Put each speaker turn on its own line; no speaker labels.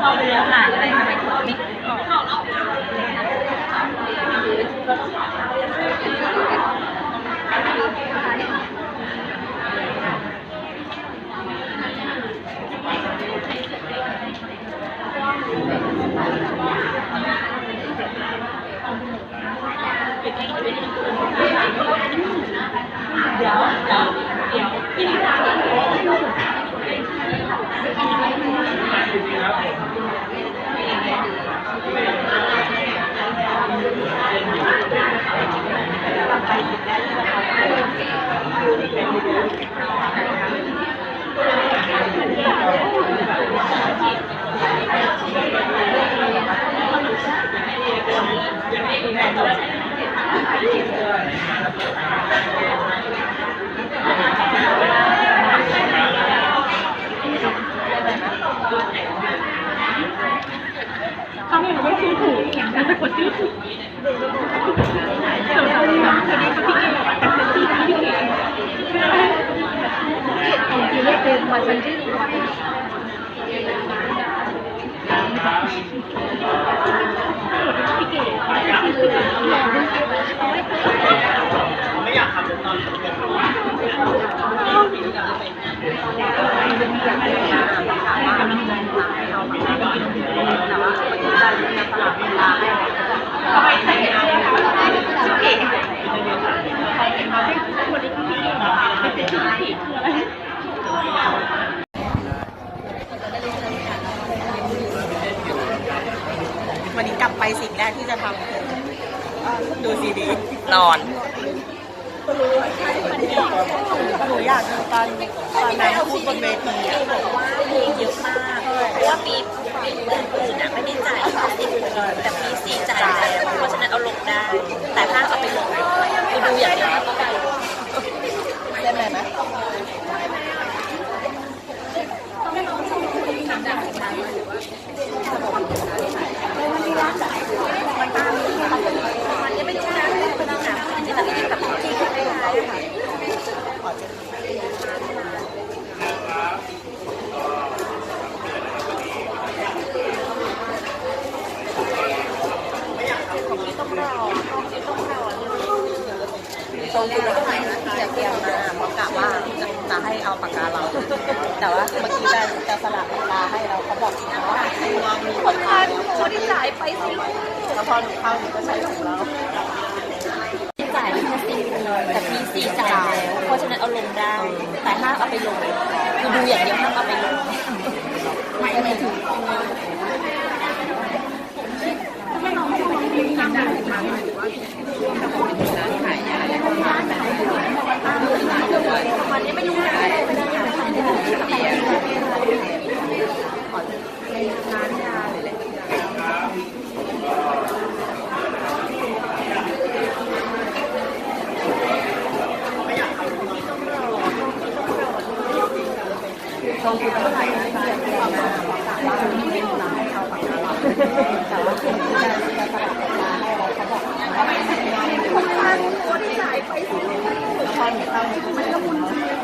เราไปเรียนอ่านอะไรทำไมถึงไม่ออกเดี๋ยวเดี๋ยวเดี๋ยวพี่นิสา เขาไม่รู้ว่าชื่อถูกแต่สะกดชื่อถูกเดี๋ยวเราเนี่ยคนนี้เขาพี่เอ๋แต่เป็นพี่พี่เอ๋ของจริงไม่เป็นมาฉันชื่ วั
นนี้
ก
ลับไปสิ่งแรกที่จะทำคือดูซีดี
นอน
หนูอยากดูตอนตอนนั้นพูดบนเวทีอะ
บอกว่าเพลงเยอะมากเพราะว่าปีปีอื่นๆน่ะไม่ได้จ่ายค่าสิทธิ์แต่ปีสี่จ่ายแล้วเพราะฉะนั้นเอาลงได้ แต่ถ้าเอาไปลงไปดูอย่างเดียวก็ได้
ใช่ไหมนะ
มันจะไม่ใช่เป็นหนังมันจะแบบที่แบบที่คล้ายๆค่ะ
ท รงคุณก็หมายนะที่จะเตรียมมาเพราะกะว่าจะจะให้เอาปากกาเรา แต่ว่าเมื่อกี้จะจะสลับเวลาให้เราเขาบอกนะว่าให้งามี
คนพันคนที่จ่ายไปสิลูก
แล้วพอหนูเข้าหนูก็ใช้ของเรา
จ่ายค่าสิทธิ์แต่ปีสี่จ่ายแล้วเพราะฉะนั้นเอาลงได้แต่ถ้าเอาไปลงคือดูอย่างเดียวห้ามเอาไปลง
ไม่ไม่ถึง
มันนี้ไม่ยุ่งเลย
ทรงคุณก็หมายนะที่จะเตรียมมาเพราะกะว่าให้งานให้เอาปากกาเราแต่ว่าคุณจะจะสลับเวลาให้เราเขาบอกว่าให้งานมีคนพันคนที่จ่ายไปสิพอหนูเข้าหนูก็ใช้ของเรา